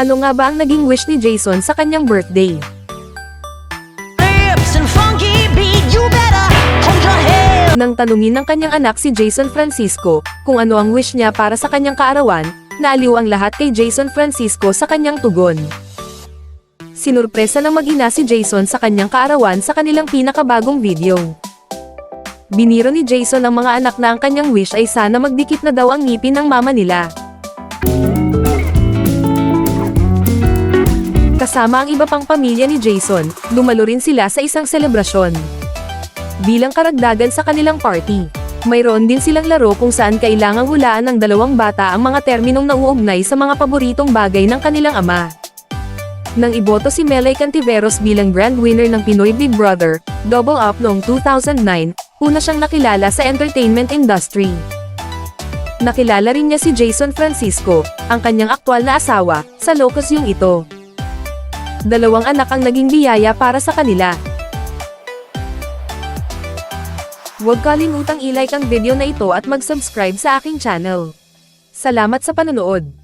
Ano nga ba ang naging wish ni Jason sa kanyang birthday? Nang tanungin ng kanyang anak si Jason Francisco kung ano ang wish niya para sa kanyang kaarawan, naaliw ang lahat kay Jason Francisco sa kanyang tugon. Sinurpresa ng mag-ina si Jason sa kanyang kaarawan sa kanilang pinakabagong video. Biniro ni Jason ang mga anak na ang kanyang wish ay sana magdikit na daw ang ngipin ng mama nila. Kasama ang iba pang pamilya ni Jason, dumalo rin sila sa isang selebrasyon. Bilang karagdagan sa kanilang party, mayroon din silang laro kung saan kailangang hulaan ng dalawang bata ang mga terminong nauugnay sa mga paboritong bagay ng kanilang ama. Nang iboto si Melay Cantiveros bilang grand winner ng Pinoy Big Brother, Double Up noong 2009, una siyang nakilala sa entertainment industry. Nakilala rin niya si Jason Francisco, ang kanyang aktwal na asawa, sa Locos yung ito. Dalawang anak ang naging biyaya para sa kanila. Huwag kalimutang i-like ang video na ito at mag-subscribe sa aking channel. Salamat sa panonood.